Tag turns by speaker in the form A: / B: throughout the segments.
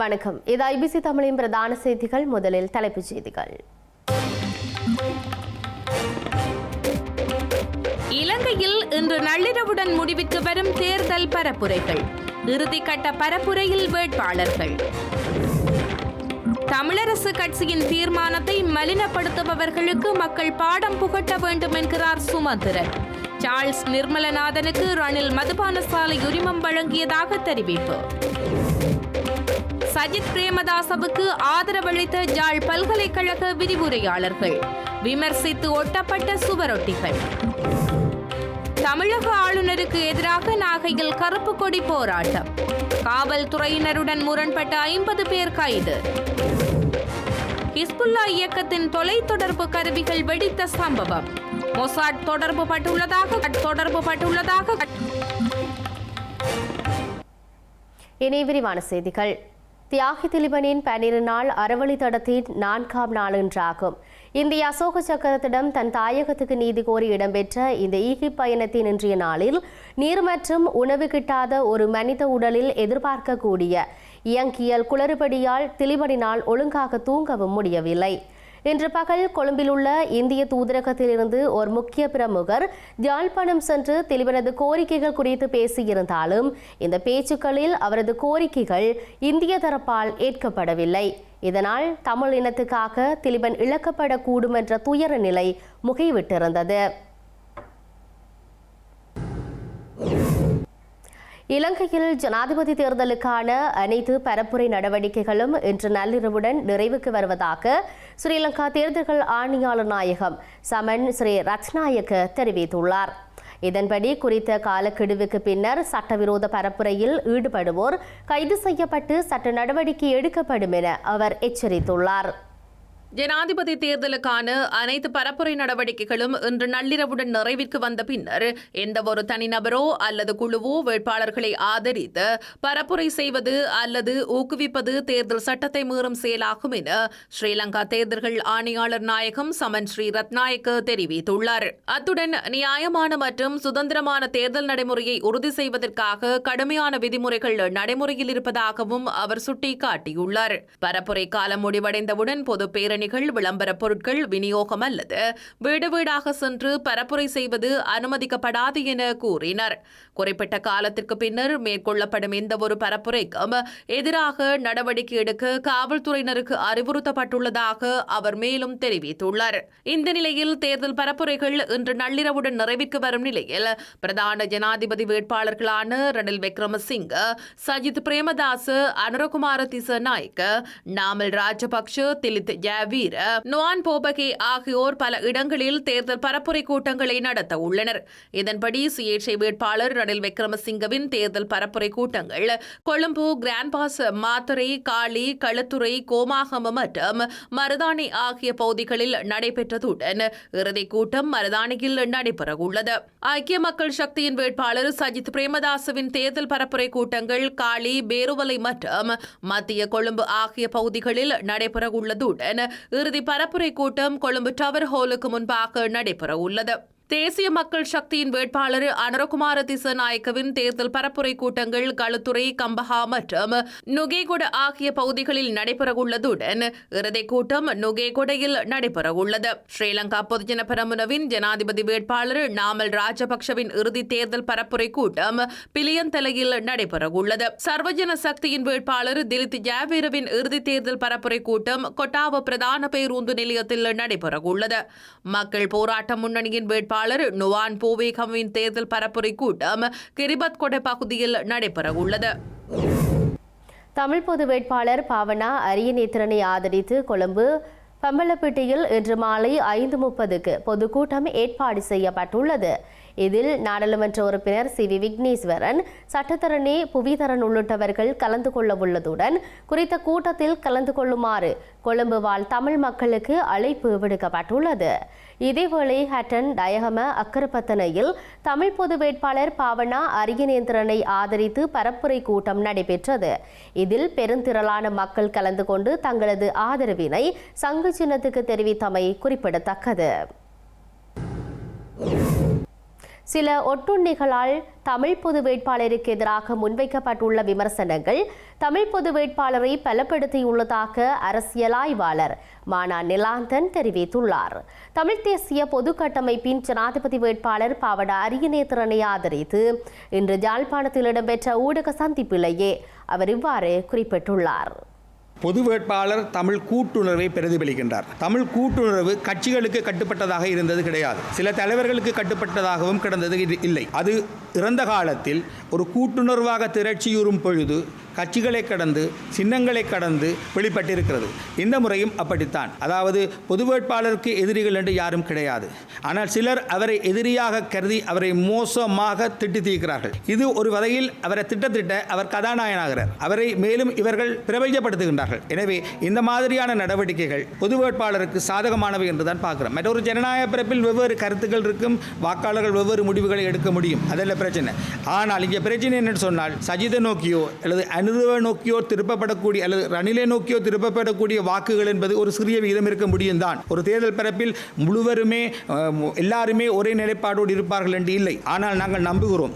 A: வணக்கம். இது ஐபிசி தமிழின் பிரதான செய்திகள். முதலில் தலைப்புச் செய்திகள்.
B: இலங்கையில் இன்று நள்ளிரவுடன் முடிவுக்கு வரும் தேர்தல் பரப்புரைகள். இறுதிக்கட்ட பரப்புரையில் வேட்பாளர்கள். தமிழரசு கட்சியின் தீர்மானத்தை மலினப்படுத்துபவர்களுக்கு மக்கள் பாடம் புகட்ட வேண்டும் என்கிறார் சுமந்திரன். சார்ல்ஸ் நிர்மலநாதனுக்கு ரணில் மதுபான சாலை உரிமம் வழங்கியதாக தெரிவிப்பு. சஜித் பிரேமதாசவுக்கு ஆதரவளித்த ஜாழ் பல்கலைக்கழக விரிவுரையாளர்கள் விமர்சித்து ஒட்டப்பட்ட சுவரொட்டிகள். தமிழக ஆளுநருக்கு எதிராக நாகையில் கருப்பு கொடி போராட்டம். காவல்துறையினருடன் முரண்பட்ட ஐம்பது பேர் கைது. ஹிஸ்புல்லா இயக்கத்தின் தொலைத்தொடர்பு கருவிகள் வெடித்த சம்பவம். மொசாட் தொடர்பு பட்டுள்ளதாக தொடர்பு பட்டுள்ளதாக.
A: இனி விரிவான செய்திகள். தியாகி திலிபனின் பன்னிரு நாள் அறவழி தடத்தின் நான்காம் நாளொன்றாகும் இந்திய அசோக சக்கரத்திடம் தன் தாயகத்துக்கு நீதி கோரி இடம்பெற்ற இந்த ஈகி பயணத்தின் இன்றைய நாளில் நீர் மற்றும் உணவு கிட்டாத ஒரு மனித உடலில் எதிர்பார்க்கக்கூடிய இயங்கியல் குளறுபடியால் திலிபனினால் ஒழுங்காக தூங்கவும் முடியவில்லை. இன்று பகல் கொழும்பில் உள்ள இந்திய தூதரகத்திலிருந்து ஒரு முக்கிய பிரமுகர் யாழ்ப்பாணம் சென்று திலிபனது கோரிக்கைகள் குறித்து பேசியிருந்தாலும் இந்த பேச்சுக்களில் அவரது கோரிக்கைகள் இந்திய தரப்பால் ஏற்கப்படவில்லை. இதனால் தமிழ் இனத்துக்காக திலிபன் இழக்கப்படக்கூடும் என்ற துயர நிலை முகைவிட்டிருந்தது. இலங்கையில் ஜனாதிபதி தேர்தலுக்கான அனைத்து பரப்புரை நடவடிக்கைகளும் இன்று நள்ளிரவுடன் நிறைவுக்கு வருவதாக ஸ்ரீலங்கா தேர்தல்கள் ஆணையாளர் நாயகம் சமன் ஸ்ரீ ரத்நாயக்க தெரிவித்துள்ளார். இதன்படி குறித்த காலக்கெடுவுக்கு பின்னர் சட்டவிரோத பரப்புரையில் ஈடுபடுவோர் கைது செய்யப்பட்டு சட்ட நடவடிக்கை எடுக்கப்படும் என அவர் எச்சரித்துள்ளார்.
B: ஜனாதிபதி தேர்தலுக்கான அனைத்து பரப்புரை நடவடிக்கைகளும் இன்று நள்ளிரவுடன் நிறைவிற்கு வந்த பின்னர் எந்தவொரு தனிநபரோ அல்லது குழுவோ வேட்பாளர்களை ஆதரித்து பரப்புரை செய்வது அல்லது ஊக்குவிப்பது தேர்தல் சட்டத்தை மீறும் செயலாகும் என ஸ்ரீலங்கா தேர்தல்கள் ஆணையாளர் நாயகம் சமன் ஸ்ரீ ரத்நாயக்க தெரிவித்துள்ளார். அத்துடன் நியாயமான மற்றும் சுதந்திரமான தேர்தல் நடைமுறையை உறுதி செய்வதற்காக கடுமையான விதிமுறைகள் நடைமுறையில் இருப்பதாகவும் அவர் சுட்டிக்காட்டியுள்ளார். பரப்புரை காலம் முடிவடைந்தவுடன் பொது பேரணி பேரணிகள் விளம்பர பொருட்கள் விநியோகம் அல்லது வீடு வீடாக சென்று பரப்புரை செய்வது அனுமதிக்கப்படாது என கூறினர். குறிப்பிட்ட காலத்திற்கு பின்னர் மேற்கொள்ளப்படும் எந்தவொரு பரப்புரைக்கும் எதிராக நடவடிக்கை எடுக்க காவல்துறையினருக்கு அறிவுறுத்தப்பட்டுள்ளதாக அவர் மேலும் தெரிவித்துள்ளார். இந்த நிலையில் தேர்தல் பரப்புரைகள் இன்று நள்ளிரவுடன் நிறைவிற்கு வரும் நிலையில் பிரதான ஜனாதிபதி வேட்பாளர்களான ரணில் விக்ரமசிங்க சஜித் பிரேமதாஸ் அனுரகுமார திசநாயக்க நாமல் ராஜபக்ஷ திலித் ஜாவ் வீர நுவான் போபகே ஆகியோர் பல இடங்களில் தேர்தல் பரப்புரை கூட்டங்களை நடத்த உள்ளனர். இதன்படி சுயேட்சை வேட்பாளர் ரணில் விக்ரமசிங்கவின் தேர்தல் பரப்புரை கூட்டங்கள் கொழும்பு கிராண்ட்பாஸ் மாத்தரை காளி களுத்துறை கோமாகம மற்றும் மருதாணி ஆகிய பகுதிகளில் நடைபெற்றதுடன் இறுதிக் கூட்டம் மருதானையில் நடைபெறவுள்ளது. ஐக்கிய மக்கள் சக்தியின் வேட்பாளர் சஜித் பிரேமதாசவின் தேர்தல் பரப்புரை கூட்டங்கள் காளி பேருவலை மற்றும் மத்திய கொழும்பு ஆகிய பகுதிகளில் நடைபெறவுள்ளதுடன் இறுதி பரப்புரை கூட்டம் கொழும்பு டவர் ஹாலுக்கு முன்பாக நடைபெற உள்ளது தேசிய மக்கள் சக்தியின் வேட்பாளர் அனரகுமார திசநாயக்கவின் தேர்தல் பரப்புரை கூட்டங்கள் களுத்துறை கம்பஹா மற்றும் நுகேகுட ஆகிய பகுதிகளில் நடைபெறவுள்ளதுடன் இறுதிக் கூட்டம் நுகேகுடையில் நடைபெறவுள்ளது. ஸ்ரீலங்கா பொதுஜன பெரமுனவின் ஜனாதிபதி வேட்பாளர் நாமல் ராஜபக்சவின் இறுதி தேர்தல் பரப்புரை கூட்டம் பிலியந்தலையில் நடைபெறவுள்ளது. சர்வஜன சக்தியின் வேட்பாளர் திலித் ஜாவீரவின் இறுதி தேர்தல் பரப்புரை கூட்டம் கொட்டாவ பிரதான பேருந்து நிலையத்தில் நடைபெறவுள்ளது. மக்கள் போராட்ட முன்னணியின் வேட்பாளர் வேட்பாளர் நுவான் பூவேகமின் தேர்தல் பரப்புரை கூட்டம் கிரிபத் கொடை பகுதியில் நடைபெறவுள்ளது
A: தமிழ் பொது வேட்பாளர் பாவனா அரியநேத்திரனை ஆதரித்து கொழும்பு பம்பலப்பேட்டையில் இன்று மாலை ஐந்து முப்பதுக்கு பொதுக்கூட்டம் ஏற்பாடு செய்யப்பட்டுள்ளது. இதில் நாடாளுமன்ற உறுப்பினர் சி வி விக்னேஸ்வரன் சட்டத்தரணி புவிதரன் உள்ளிட்டவர்கள் கலந்து கொள்ள உள்ளதுடன் குறித்த கூட்டத்தில் கலந்து கொள்ளுமாறு கொழும்பு வாழ் தமிழ் மக்களுக்கு அழைப்பு விடுக்கப்பட்டுள்ளது. இதேவேளை ஹட்டன் டயகம அக்கரப்பத்தனையில் தமிழ் பொது வேட்பாளர் பாவனா அரியநேந்திரனை ஆதரித்து பரப்புரை கூட்டம் நடைபெற்றது. இதில் பெருந்திரளான மக்கள் கலந்து கொண்டு தங்களது ஆதரவினை சங்கு சின்னத்துக்கு தெரிவித்தமை குறிப்பிடத்தக்கது. சில ஒட்டுண்ணிகளால் தமிழ் பொது வேட்பாளருக்கு எதிராக முன்வைக்கப்பட்டுள்ள விமர்சனங்கள் தமிழ் பொது வேட்பாளரை பலப்படுத்தியுள்ளதாக அரசியல் ஆய்வாளர் மானா நிலாந்தன் தெரிவித்துள்ளார். தமிழ் தேசிய பொது கட்டமைப்பின் ஜனாதிபதி வேட்பாளர் பாவட அரியநேத்திரனை ஆதரித்து இன்று யாழ்ப்பாணத்தில் இடம்பெற்ற ஊடக சந்திப்பிலேயே அவர் இவ்வாறு குறிப்பிட்டுள்ளார்.
C: பொது வேட்பாளர் தமிழ் கூட்டுணர்வை பிரதிபலிக்கின்றார். தமிழ் கூட்டுணர்வு கட்சிகளுக்கு கட்டுப்பட்டதாக இருந்தது கிடையாது. சில தலைவர்களுக்கு கட்டுப்பட்டதாகவும் கிடந்தது இல்லை. அது இறந்த காலத்தில் ஒரு கூட்டுணர்வாக திரட்சியுறும் பொழுது கட்சிகளை கடந்து சின்னங்களை கடந்து வெளிப்பட்டிருக்கிறது. இந்த முறையும் அப்படித்தான். அதாவது பொது வேட்பாளருக்கு எதிரிகள் என்று யாரும் கிடையாது. ஆனால் சிலர் அவரை எதிரியாக கருதி அவரை மோசமாக திட்டி தீர்க்கிறார்கள். இது ஒரு வகையில் அவரை திட்டத்திட்ட அவர் கதாநாயகனாகிறார். அவரை மேலும் இவர்கள் பிரபஞ்சப்படுத்துகின்றார்கள் எனவே இந்த மாதிரியான நடவடிக்கைகள் பொது வேட்பாளருக்கு சாதகமானவை என்று தான் பார்க்கிறோம். மற்றொரு ஜனநாயக பிறப்பில் வெவ்வேறு கருத்துக்கள் இருக்கும் வாக்காளர்கள் வெவ்வேறு முடிவுகளை எடுக்க முடியும். அதில் பிரச்சனை. ஆனால் இங்கே பிரச்சனை என்னன்னு சொன்னால் சஜித நோக்கியோ அல்லது அனுதவ நோக்கியோ திருப்பப்படக்கூடிய அல்லது ரணிலை நோக்கியோ திருப்பப்படக்கூடிய வாக்குகள் என்பது ஒரு சிறிய விகிதம் இருக்க முடியும் தான். ஒரு தேர்தல் பரப்பில் முழுவருமே எல்லாருமே ஒரே நிலைப்பாடோடு இருப்பார்கள் என்று இல்லை. ஆனால் நாங்கள் நம்புகிறோம்.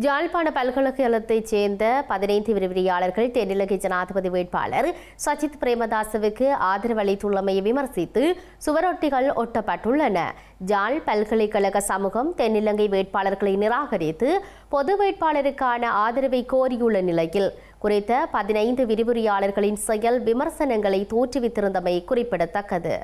A: யாழ்ப்பாண பல்கலைக்கழகத்தைச் சேர்ந்த பதினைந்து விரிவிரியாளர்கள் தென்னிலங்கை ஜனாதிபதி வேட்பாளர் சஜித் பிரேமதாசவுக்கு ஆதரவு அளித்துள்ளமையை விமர்சித்து சுவரொட்டிகள் ஒட்டப்பட்டுள்ளன. ஜாழ் பல்கலைக்கழக சமூகம் தென்னிலங்கை வேட்பாளர்களை நிராகரித்து பொது வேட்பாளருக்கான ஆதரவை கோரியுள்ள நிலையில் குறித்த பதினைந்து விரிவுரையாளர்களின் செயல் விமர்சனங்களை தோற்றுவித்திருந்தமை குறிப்பிடத்தக்கது.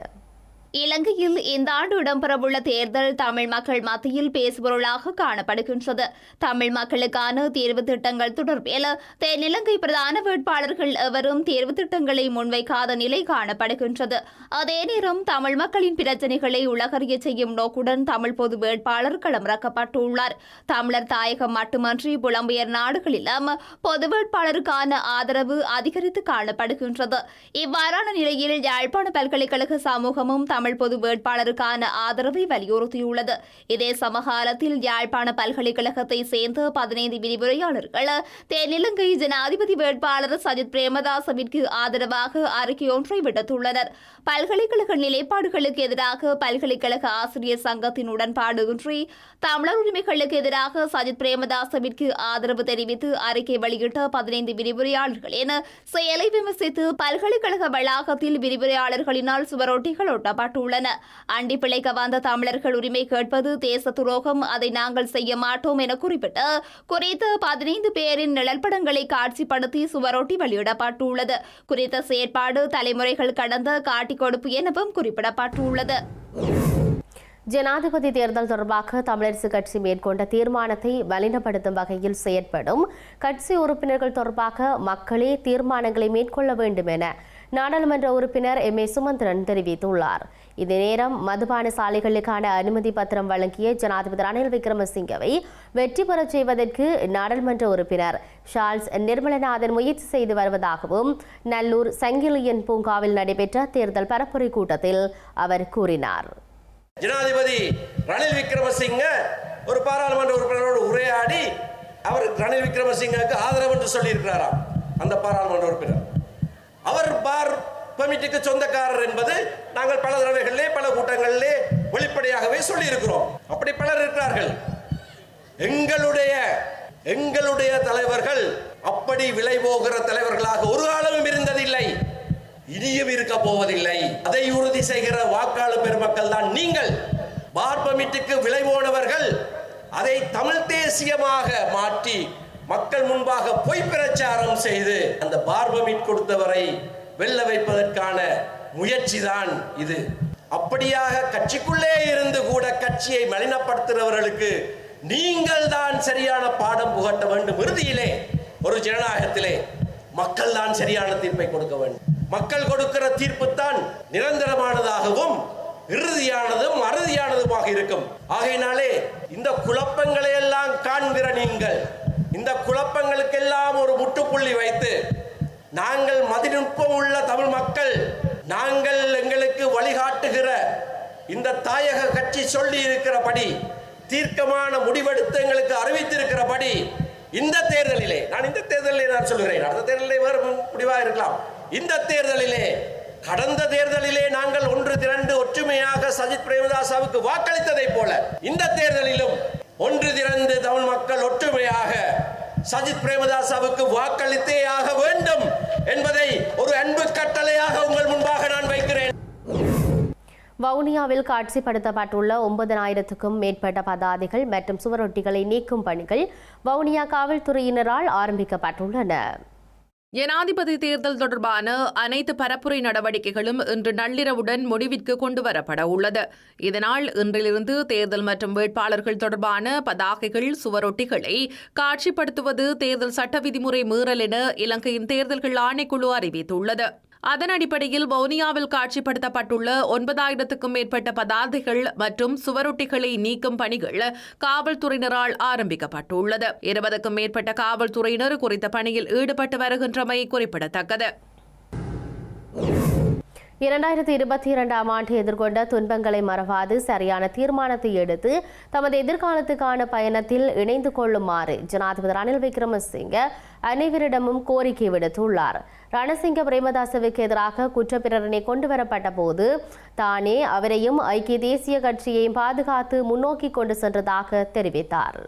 D: இலங்கையில் இந்த ஆண்டு இடம்பெறவுள்ள தேர்தல் தமிழ் மக்கள் மத்தியில் பேசுபொருளாக காணப்படுகின்றது. தமிழ் மக்களுக்கான தேர்வு திட்டங்கள் தொடர்பில் தென்னிலங்கை பிரதான வேட்பாளர்கள் எவரும் தேர்வு திட்டங்களை முன்வைக்காத நிலை காணப்படுகின்றது. அதே நேரம் தமிழ் மக்களின் பிரச்சனைகளை உலகறிய செய்யும் நோக்குடன் தமிழ் பொது வேட்பாளர் களமிறக்கப்பட்டுள்ளார். தமிழர் தாயகம் மட்டுமன்றி புலம்பெயர் நாடுகளிலும் பொது வேட்பாளருக்கான ஆதரவு அதிகரித்து காணப்படுகின்றது. இவ்வாறான நிலையில் யாழ்ப்பாண பல்கலைக்கழக சமூகமும் தமிழ் பொது வேட்பாளருக்கான ஆதரவை வலியுறுத்தியுள்ளது. இதே சமகாலத்தில் யாழ்ப்பாண பல்கலைக்கழகத்தை சேர்ந்த பதினைந்து விரிவுரையாளர்கள் தென்னிலங்கை ஜனாதிபதி வேட்பாளர் சஜித் பிரேமதாசவிற்கு ஆதரவாக அறிக்கையொன்றை விடுத்துள்ளனர். பல்கலைக்கழக நிலைப்பாடுகளுக்கு எதிராக பல்கலைக்கழக ஆசிரியர் சங்கத்தின் உடன்பாடு உடன்பாடுயின்றி தமிழர் உரிமைகளுக்கு எதிராக சஜித் பிரேமதாசவிற்கு ஆதரவு தெரிவித்து அறிக்கை வெளியிட்ட பதினைந்து விரிவுரையாளர்களின் செயலை விமர்சித்து பல்கலைக்கழக வளாகத்தில் விரிவுரையாளர்களினால் சுவரொட்டிகள் ஒட்டப்பட்டன. ஒட்டப்பட்டுள்ளன அண்டி பிழைக்க வந்த தமிழர்கள் உரிமை கேட்பது தேச துரோகம். அதை நாங்கள் செய்ய மாட்டோம் என குறிப்பிட்டு குறித்த பதினைந்து பேரின் நிழல்படங்களை காட்சிப்படுத்தி சுவரொட்டி வெளியிடப்பட்டுள்ளது. குறித்த செயற்பாடு தலைமுறைகள் கடந்த காட்டிக் கொடுப்பு எனவும் குறிப்பிடப்பட்டுள்ளது.
A: ஜனாதிபதி தேர்தல் தொடர்பாக தமிழரசு கட்சி மேற்கொண்ட தீர்மானத்தை வலினப்படுத்தும் வகையில் செயற்படும் கட்சி உறுப்பினர்கள் தொடர்பாக மக்களே தீர்மானங்களை மேற்கொள்ள வேண்டும் என நாடாளுமன்ற உறுப்பினர் எம் ஏ சுமந்திரன் தெரிவித்துள்ளார். இதே நேரம் மதுபான சாலைகளுக்கான அனுமதி பத்திரம் வழங்கிய ஜனாதிபதி ரணில் விக்ரமசிங்கவை வெற்றி பெறச் செய்வதற்கு நாடாளுமன்ற உறுப்பினர் சார்ல்ஸ் நிர்மலநாதன் முயற்சி செய்து வருவதாகவும் நல்லூர் சங்கிலியன் பூங்காவில் நடைபெற்ற தேர்தல் பரப்புரை கூட்டத்தில் அவர் கூறினார்.
E: ஜனாதிபதி ரணில் விக்ரமசிங்க ஒரு பாராளுமன்ற உறுப்பினரோடு உரையாடி அவர் ரணில் விக்ரமசிங்கவுக்கு ஆதரவு என்று சொல்லியிருக்கிறாராம் அந்த பாராளுமன்ற உறுப்பினர். அவர் பார் பெர்மிட்டுக்கு சொந்தக்காரர் என்பது நாங்கள் பல தடவைகளிலே பல கூட்டங்களிலே வெளிப்படையாகவே சொல்லியிருக்கிறோம். அப்படி பலர் இருக்கிறார்கள். எங்களுடைய எங்களுடைய தலைவர்கள் அப்படி விலை போகிற தலைவர்களாக ஒரு காலமும் இருந்ததில்லை. இனியும் இருக்க போவதில்லை. அதை உறுதி செய்கிற வாக்காளர் பெருமக்கள் தான் நீங்கள். பார்பமிட்டுக்கு விலை போனவர்கள் அதை தமிழ் தேசியமாக மாற்றி மக்கள் முன்பாக பொய் பிரச்சாரம் செய்து அந்த பார்பமிட் கொடுத்தவரை வெல்ல வைப்பதற்கான முயற்சி தான் இது. அப்படியாக கட்சிக்குள்ளே இருந்து கூட கட்சியை மலினப்படுத்துகிறவர்களுக்கு நீங்கள் தான் சரியான பாடம் புகட்ட வேண்டும் இறுதியிலே ஒரு ஜனநாயகத்திலே மக்கள் தான் சரியான தீர்ப்பை கொடுக்க வேண்டும். மக்கள் கொடுக்கிற தீர்ப்பு தான் நிரந்தரமானதாகவும் இறுதியானதும் அறுதியானதுமாக இருக்கும். ஆகையினாலே இந்த குழப்பங்களை எல்லாம் காண்கிற நீங்கள் இந்த குழப்பங்களுக்கெல்லாம் ஒரு முட்டுப்புள்ளி வைத்து நாங்கள் மதிநுட்பம் உள்ள தமிழ் மக்கள் நாங்கள் எங்களுக்கு வழிகாட்டுகிற இந்த தாயக கட்சி சொல்லி இருக்கிறபடி தீர்க்கமான முடிவெடுத்து எங்களுக்கு அறிவித்திருக்கிறபடி இந்த தேர்தலிலே நான் இந்த தேர்தலிலே நான் சொல்கிறேன் அடுத்த தேர்தலிலே வேறு முடிவாக இருக்கலாம். இந்த தேர்தலிலே கடந்த தேர்தலிலே நாங்கள் ஒன்று திரண்டு ஒற்றுமையாக சஜித் பிரேமதாசாவுக்கு வாக்களித்ததைப் போல இந்த தேர்தலிலும் ஒன்று திரண்டு தமிழ் மக்கள் ஒற்றுமையாக சஜித் பிரேமதாசாவுக்கு வாக்களித்தே ஆக வேண்டும் என்பதை ஒரு அன்பு கட்டளையாக உங்கள் முன்பாக நான் வைக்கிறேன்.
A: வவுனியாவில் காட்சிப்படுத்தப்பட்டுள்ள ஒன்பதனாயிரத்துக்கும் மேற்பட்ட பதாதைகள் மற்றும் சுவரொட்டிகளை நீக்கும் பணிகள் வவுனியா காவல்துறையினரால் ஆரம்பிக்கப்பட்டுள்ளன.
B: ஜனாதிபதி தேர்தல் தொடர்பான அனைத்து பரப்புரை நடவடிக்கைகளும் இன்று நள்ளிரவுடன் முடிவிற்கு கொண்டுவரப்பட உள்ளது. இதனால் இன்றிலிருந்து தேர்தல் மற்றும் வேட்பாளர்கள் தொடர்பான பதாகைகள் சுவரொட்டிகளை காட்சிப்படுத்துவது தேர்தல் சட்ட விதிமுறை மீறல் என இலங்கையின் தேர்தல்கள் ஆணைக்குழு அறிவித்துள்ளது. அதன் அடிப்படையில் வவுனியாவில் காட்சிப்படுத்தப்பட்டுள்ள ஒன்பதாயிரத்துக்கும் மேற்பட்ட பதாதைகள் மற்றும் சுவரொட்டிகளை நீக்கும் பணிகள் காவல்துறையினரால் ஆரம்பிக்கப்பட்டுள்ளது. இருபதுக்கும் மேற்பட்ட காவல்துறையினர் குறித்த பணியில் ஈடுபட்டு வருகின்றமை குறிப்பிடத்தக்கது.
A: இரண்டாயிரத்தி இருபத்தி இரண்டாம் ஆண்டு எதிர்கொண்ட துன்பங்களை மறவாது சரியான தீர்மானத்தை எடுத்து தமது எதிர்காலத்துக்கான பயணத்தில் இணைந்து கொள்ளுமாறு ஜனாதிபதி ரணில் விக்ரமசிங்க அனைவரிடமும் கோரிக்கை விடுத்துள்ளார். ரணசிங்க பிரேமதாசவுக்கு எதிராக குற்றப்பிரரணை கொண்டுவரப்பட்ட போது தானே அவரையும் ஐக்கிய தேசிய கட்சியையும் பாதுகாத்து முன்னோக்கி கொண்டு சென்றதாக தெரிவித்தார்.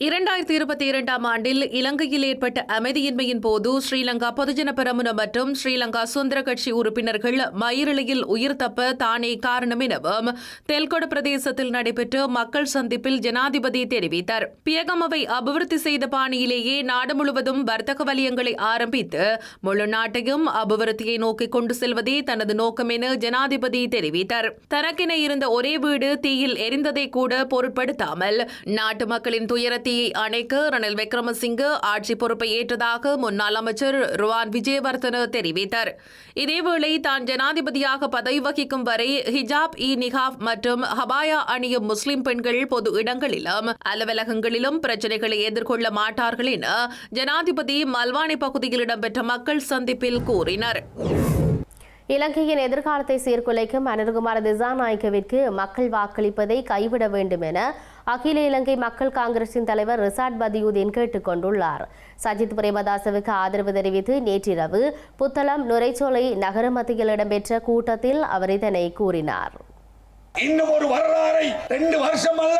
B: இரண்டாயிரத்தி இருபத்தி இரண்டாம் ஆண்டில் இலங்கையில் ஏற்பட்ட அமைதியின்மையின் போது ஸ்ரீலங்கா பொதுஜன பெரமுன மற்றும் ஸ்ரீலங்கா சுதந்திர கட்சி உறுப்பினர்கள் மயிரிழையில் உயிர் தப்ப தானே காரணம் எனவும் தெல்கொட பிரதேசத்தில் நடைபெற்ற மக்கள் சந்திப்பில் ஜனாதிபதி தெரிவித்தார். பியகமவை அபிவிருத்தி செய்த பாணியிலேயே நாடு முழுவதும் வர்த்தக வலயங்களை ஆரம்பித்து முழு நாட்டையும் அபிவிருத்தியை நோக்கி கொண்டு செல்வதே தனது நோக்கம் என ஜனாதிபதி தெரிவித்தார். தனக்கென இருந்த ஒரே வீடு தீயில் எரிந்ததை கூட பொருட்படுத்தாமல் நாட்டு மக்களின் துயரத்தை தீயை அணைக்க ரணில் விக்ரமசிங்கே ஆட்சி பொறுப்பை ஏற்றதாக முன்னாள் அமைச்சர் ருவான் விஜயவர்தன தெரிவித்தார். இதேவேளை தான் ஜனாதிபதியாக பதவி வகிக்கும் வரை ஹிஜாப் இ நிகாப் மற்றும் ஹபாயா அணியும் முஸ்லிம் பெண்கள் பொது இடங்களிலும் அலுவலகங்களிலும் பிரச்சனைகளை எதிர்கொள்ள மாட்டார்கள் என ஜனாதிபதி மல்வானி பகுதியில் இடம்பெற்ற மக்கள் சந்திப்பில் கூறினார்.
A: இலங்கையின் எதிர்காலத்தை சீர்குலைக்கும் அனுர்குமார திசாநாயக்கவிற்கு மக்கள் வாக்களிப்பதை கைவிட வேண்டும் என அகில இலங்கை மக்கள் காங்கிரசின் தலைவர் ரிசாட் பதியுதீன் கேட்டுக் கொண்டுள்ளார் சஜித் பிரேமதாசவுக்கு ஆதரவு தெரிவித்து நேற்றிரவு புத்தளம் நுரைச்சோலை நகர மத்தியில் இடம்பெற்ற கூட்டத்தில் அவர் இதனை கூறினார்.
F: இன்னும் ஒரு வரலாறை ரெண்டு வருஷம் அல்ல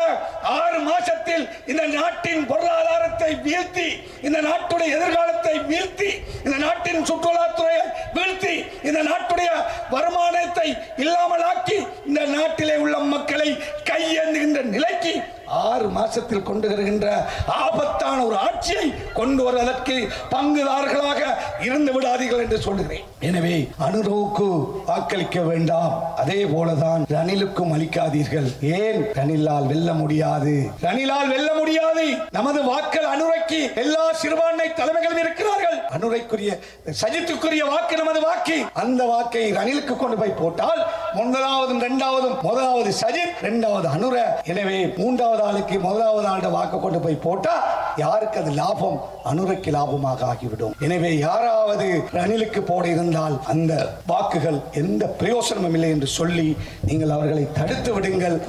F: ஆறு மாசத்தில் இந்த நாட்டின் பொருளாதாரத்தை வீழ்த்தி இந்த நாட்டுடைய எதிர்காலத்தை வீழ்த்தி இந்த நாட்டின் சுற்றுலாத்துறையை வீழ்த்தி இந்த நாட்டுடைய வருமானத்தை இல்லாமலாக்கி இந்த நாட்டிலே உள்ள மக்களை கையேந்துகின்ற நிலைக்கு ஆறு மாசத்தில் கொண்டு வருகின்ற ஆபத்தான ஒரு ஆட்சியை கொண்டு வருவதற்கு பங்குதாரர்களாக இருந்து விடாதீர்கள் என்று சொல்லுகிறேன். எனவே அனுரவுக்கு வாக்களிக்க வேண்டாம். அதே போலதான் ரணிலுக்கும் அளிக்காதீர்கள். ஏன்? ரணிலால் வெல்ல முடியாது. ரணிலால் வெல்ல முடியாது. நமது வாக்கள் அனுரைக்கு எல்லா சிறுபான்மை தலைமைகளும் இருக்கிறார்கள். அனுரைக்குரிய சஜித்துக்குரிய வாக்கு நமது வாக்கு. அந்த வாக்கை ரணிலுக்கு கொண்டு போய் போட்டால் முதலாவதும் இரண்டாவதும் முதலாவது சஜித் இரண்டாவது அனுர. எனவே மூன்றாவது ஆளுக்கு முதலாவது ஆளுட வாக்கு கொண்டு போய் போட்டா யாருக்கு அது லாபம்? அனுரைக்கு லாபமாக ஆகிவிடும். எனவே யாராவது ரணிலுக்கு போட இருந்தால் அந்த வாக்குகள் எந்த பிரயோசனமும் இல்லை என்று சொல்லி நீங்கள் அவர்களை தடுத்து விடுங்கள்.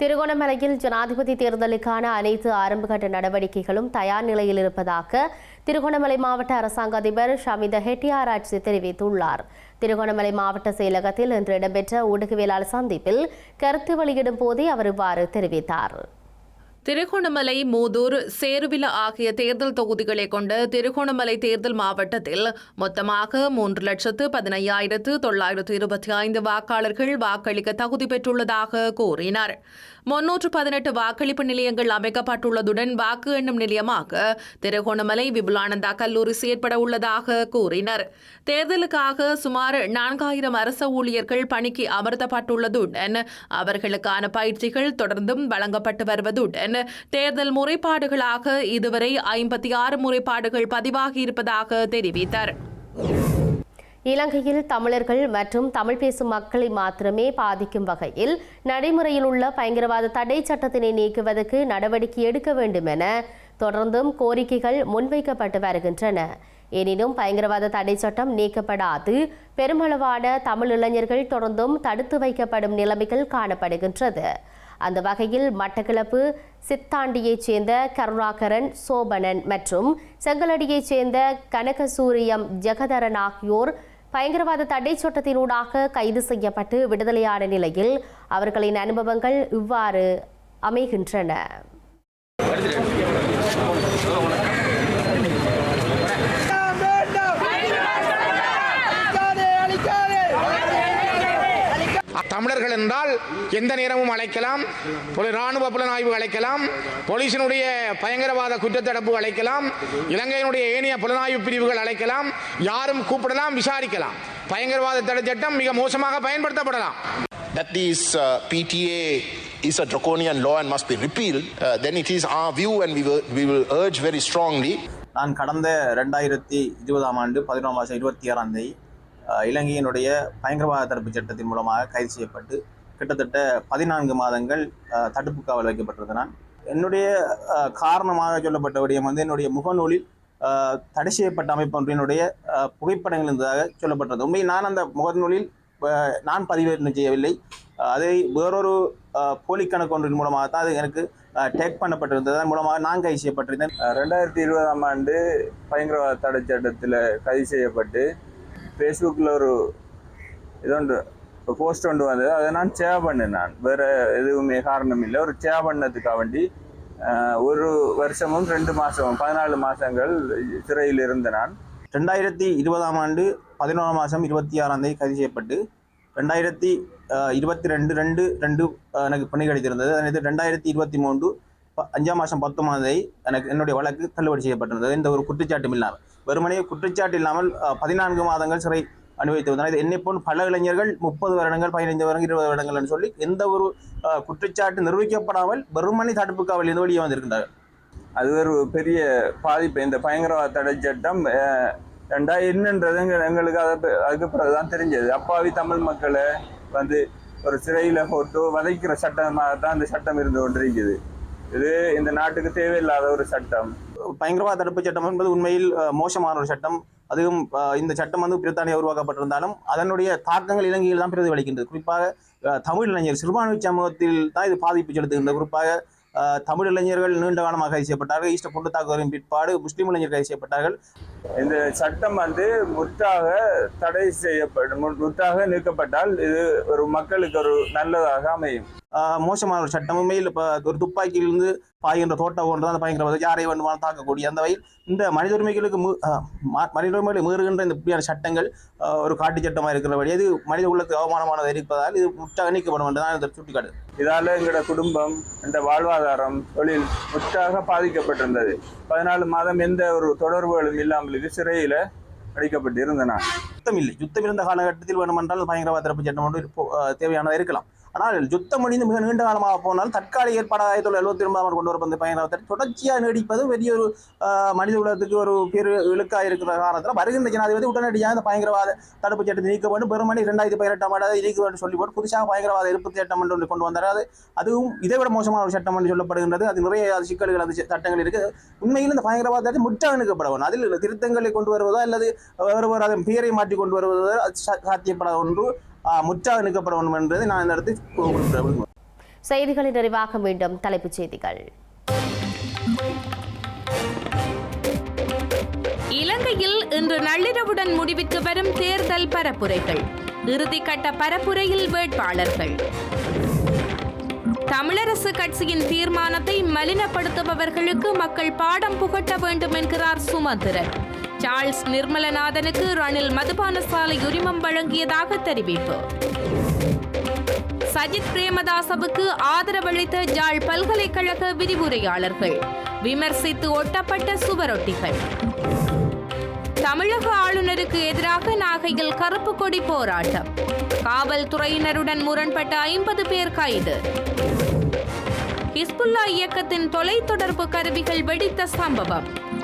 A: திருகோணமலையில் ஜனாதிபதி தேர்தலுக்கான அனைத்து ஆரம்பகட்ட நடவடிக்கைகளும் தயார் நிலையில் இருப்பதாக திருகோணமலை மாவட்ட அரசாங்க அதிபர் ஷமித ஹெட்டியாராட்சி தெரிவித்துள்ளார். திருகோணமலை மாவட்ட செயலகத்தில் இன்று இடம்பெற்ற ஊடகவியலாளர் சந்திப்பில் கருத்து வெளியிடும் போதே அவர் இவ்வாறு தெரிவித்தார்.
B: திருகோணமலை மூதூர் சேருவில ஆகிய தேர்தல் தொகுதிகளை கொண்ட திருகோணமலை தேர்தல் மாவட்டத்தில் மொத்தமாக மூன்று லட்சத்து பதினையாயிரத்து தொள்ளாயிரத்து இருபத்தி ஐந்து வாக்காளர்கள் வாக்களிக்க தகுதி பெற்றுள்ளதாக கூறினார். முன்னூற்று பதினெட்டு வாக்களிப்பு நிலையங்கள் அமைக்கப்பட்டுள்ளதுடன் வாக்கு எண்ணும் நிலையமாக திருகோணமலை விபுலானந்தா கல்லூரி செயற்பட உள்ளதாக கூறினர். தேர்தலுக்காக சுமார் நான்காயிரம் அரச ஊழியர்கள் பணிக்கு அமர்த்தப்பட்டுள்ளதுடன் அவர்களுக்கான பயிற்சிகள் தொடர்ந்தும் வழங்கப்பட்டு வருவதுடன் தேர்தல் முறைப்பாடுகளாக இதுவரை ஐம்பத்தி ஆறு முறைப்பாடுகள் பதிவாகியிருப்பதாக தெரிவித்தார்.
A: இலங்கையில் தமிழர்கள் மற்றும் தமிழ் பேசும் மக்களை மாத்திரமே பாதிக்கும் வகையில் நடைமுறையில் உள்ள பயங்கரவாத தடை சட்டத்தினை நீக்குவதற்கு நடவடிக்கை எடுக்க வேண்டும் என தொடர்ந்தும் கோரிக்கைகள் முன்வைக்கப்பட்டு வருகின்றன. எனினும் பயங்கரவாத தடை சட்டம் நீக்கப்படாது பெருமளவான தமிழ் இளைஞர்கள் தொடர்ந்தும் தடுத்து வைக்கப்படும் நிலைமைகள் காணப்படுகின்றது. அந்த வகையில் மட்டக்களப்பு சித்தாண்டியைச் சேர்ந்த கருணாகரன் சோபனன் மற்றும் செங்கலடியைச் சேர்ந்த கனகசூரியம் ஜெகதரன் ஆகியோர் பயங்கரவாத தடை சட்டத்தினூடாக கைது செய்யப்பட்டு விடுதலையான நிலையில் அவர்களின் அனுபவங்கள் இவ்வாறு அமைகின்றன.
E: தமிழர்கள் என்றால் எந்த நேரமும் அழைக்கலாம் இராணுவ புலனாய்வு அழைக்கலாம் போலீசினுடைய பயங்கரவாத குற்றத்தடுப்பு அழைக்கலாம் இலங்கையினுடைய ஏனைய புலனாய்வு பிரிவுகள் அழைக்கலாம் யாரும் கூப்பிடலாம் விசாரிக்கலாம். பயங்கரவாத தடை சட்டம் மிக மோசமாக பயன்படுத்தப்படலாம்.
G: That this uh, PTA is a draconian law and must be repealed, uh, then it is our view and we will, we will urge very strongly.
H: நான் கடந்த ரெண்டாயிரத்தி இருபதாம் ஆண்டு பதினொன்றாம் மாதம் இருபத்தி ஆறாம் தேதி இலங்கையினுடைய பயங்கரவாத தடுப்பு சட்டத்தின் மூலமாக கைது செய்யப்பட்டு கிட்டத்தட்ட பதினான்கு மாதங்கள் தடுப்பு காவல் வைக்கப்பட்டிருந்தான் என்னுடைய காரணமாக சொல்லப்பட்ட விடயம் வந்து என்னுடைய முகநூலில் தடை செய்யப்பட்ட அமைப்பு ஒன்றினுடைய புகைப்படங்கள் இருந்ததாக சொல்லப்பட்டது. உண்மையில் நான் அந்த முகநூலில் நான் பதிவேற்றம் செய்யவில்லை. அதை வேறொரு போலி கணக்கு ஒன்றின் மூலமாக தான் அது எனக்கு டேக் பண்ணப்பட்டிருந்தது. அதன் மூலமாக நான் கைது செய்யப்பட்டிருந்தேன்.
I: ரெண்டாயிரத்தி இருபதாம் ஆண்டு பயங்கரவாத தடை சட்டத்தில் கைது செய்யப்பட்டு ஃபேஸ்புக்கில் ஒரு இதொன்று போஸ்ட் ஒன்று வந்தது. அதை நான் சேவ் பண்ணேன் நான். வேறு எதுவுமே காரணம் இல்லை. ஒரு சேவ் பண்ணதுக்காக வேண்டி ஒரு வருஷமும் ரெண்டு மாதமும் பதினாலு மாதங்கள் சிறையில் இருந்த நான்.
H: ரெண்டாயிரத்தி இருபதாம் ஆண்டு பதினோராம் மாதம் இருபத்தி ஆறாம் தேதி கைது செய்யப்பட்டு ரெண்டாயிரத்தி இருபத்தி ரெண்டு ரெண்டு ரெண்டு எனக்கு பணி கிடைத்திருந்தது. அதாவது ரெண்டாயிரத்தி இருபத்தி மூன்று ப- அஞ்சாம் மாதம் பத்தொன்பதாம் தேதி எனக்கு என்னுடைய வழக்கு தள்ளுபடி செய்யப்பட்டிருந்தது. இந்த ஒரு குற்றச்சாட்டும் இல்லாமல். வெறுமனே குற்றச்சாட்டு இல்லாமல் பதினான்கு மாதங்கள் சிறை அனுபவித்து வந்தனர். இது என்னை போல் பல இளைஞர்கள் முப்பது வருடங்கள் பதினைந்து வருடங்கள் இருபது வருடங்கள்னு சொல்லி எந்த ஒரு குற்றச்சாட்டு நிரூபிக்கப்படாமல் வெறுமனை தடுப்பு காவலிருந்து இருந்து வெளியே வந்திருக்கின்றார்கள்.
I: அது ஒரு பெரிய பாதிப்பு. இந்த பயங்கரவாத தடை சட்டம் ரெண்டா என்னன்றது எங்களுக்கு அதை அதுக்கு பிறகு தான் தெரிஞ்சது. அப்பாவி தமிழ் மக்களை வந்து ஒரு சிறையில் போட்டு வதைக்கிற சட்டமாக தான் அந்த சட்டம் இருந்து கொண்டிருக்குது. இது இந்த நாட்டுக்கு தேவையில்லாத ஒரு சட்டம்.
H: பயங்கரவாத தடுப்பு சட்டம் என்பது உண்மையில் மோசமான ஒரு சட்டம். அதுவும் இந்த சட்டம் வந்து பிரித்தானியா உருவாக்கப்பட்டிருந்தாலும் அதனுடைய தாக்கங்கள் இலங்கையில் தான் பிரதிபலிக்கின்றது குறிப்பாக தமிழ் இளைஞர் சிறுபான்மை சமூகத்தில் தான் இது பாதிப்பு செலுத்துகின்றது குறிப்பாக தமிழ் இளைஞர்கள் நீண்ட காலமாக கைது செய்யப்பட்டார்கள். ஈஸ்டர் குண்டு தாக்குதலின் பிற்பாடு முஸ்லீம் இளைஞர் கைது செய்யப்பட்டார்கள்.
I: இந்த சட்டம் வந்து முற்றாக தடை செய்யப்படும் முற்றாக நீக்கப்பட்டால் இது ஒரு மக்களுக்கு ஒரு நல்லதாக அமையும்.
H: மோசமான ஒரு சட்டம் உண்மையில் இப்போ ஒரு துப்பாக்கியிலிருந்து பாய்கின்ற தோட்டம் ஒன்று அந்த பயங்கரவாத யாரை வேண்டுமானாலும் தாக்கக்கூடிய அந்த வகையில் இந்த மனித உரிமைகளுக்கு மனித உரிமைகளை மீறுகின்ற இந்த இப்படியான சட்டங்கள் ஒரு காட்டு சட்டமாக இருக்கிறபடி இது மனித உள்ளத்துக்கு அவமானமானதாக இருப்பதால் இது முற்றாக நீக்கப்படும் என்று தான் இதை சுட்டிக்காட்டு
I: இதால எங்களோட குடும்பம் இந்த வாழ்வாதாரம் தொழில் முற்றாக பாதிக்கப்பட்டிருந்தது. பதினாலு மாதம் எந்த ஒரு தொடர்புகளும் இல்லாமல் இது சிறையில அடைக்கப்பட்டு இருந்தேன்
H: யுத்தம் இல்லை. யுத்தம் இருந்த காலகட்டத்தில் வேண்டுமென்றால் பயங்கரவாத தடுப்பு சட்டம் ஒன்று தேவையானதாக இருக்கலாம். ஆனால் யுத்தம் முடிந்து மிக நீண்ட காலமாக போனால் தற்காலிக ஏற்பாடு ஆயிரத்தி தொள்ளாயிரத்தி எழுபத்தி ஒன்பதாம் கொண்டு வரப்பட்ட பயங்கரவாத தொடர்ச்சியாக நீடிப்பது பெரிய ஒரு மனித உலகத்துக்கு ஒரு பெரு இழுக்காக இருக்கிற காரணத்தில் வருகின்ற ஜனாதிபதி உடனடியாக இந்த பயங்கரவாத தடுப்பு சட்டத்தை நீக்க வேண்டும். பெருமணி ரெண்டாயிரத்தி பதினெட்டாம் ஆண்டு அதை நீக்க வேண்டும் சொல்லி போட்டு புதுசாக பயங்கரவாத எதிர்ப்பு சட்டம் என்று ஒன்று கொண்டு வந்தார். அது அதுவும் இதை விட மோசமான ஒரு சட்டம் என்று சொல்லப்படுகின்றது. அது நிறைய அது சிக்கல்கள் அந்த சட்டங்கள் இருக்குது உண்மையில் இந்த பயங்கரவாதத்தை முற்றாக நிற்கப்பட வேண்டும். அதில் திருத்தங்களை கொண்டு வருவதோ அல்லது வேறு வேறு அதன் பெயரை மாற்றி கொண்டு வருவதோ அது சாத்தியப்படாத ஒன்று. முற்றாக நீக்கப்பட வேண்டும் என்பதை நான் இந்த இடத்தில்
A: செய்திகளின் நிறைவாக மீண்டும் தலைப்புச் செய்திகள்.
J: இலங்கையில் இன்று நள்ளிரவுடன் முடிவுக்கு வரும் தேர்தல் பரப்புரைகள். இறுதிக்கட்ட பரப்புரையில் வேட்பாளர்கள். தமிழரசு கட்சியின் தீர்மானத்தை மலினப்படுத்துபவர்களுக்கு மக்கள் பாடம் புகட்ட வேண்டும் என்கிறார் சுமந்திரன். சார்ல்ஸ் நிர்மலநாதனுக்கு ரணில் மதுபான சாலை உரிமம் வழங்கியதாக தெரிவிப்பு. சஜித் பிரேமதாசவுக்கு ஆதரவளித்த ஜாழ் பல்கலைக்கழக விரிவுரையாளர்கள் விமர்சித்து ஒட்டப்பட்ட சுவரொட்டிகள். தமிழக ஆளுநருக்கு எதிராக நாகையில் கருப்பு கொடி போராட்டம். காவல்துறையினருடன் முரண்பட்ட ஐம்பது பேர் கைது. ஹிஸ்புல்லா இயக்கத்தின் தொலைத்தொடர்பு கருவிகள் வெடித்த சம்பவம்.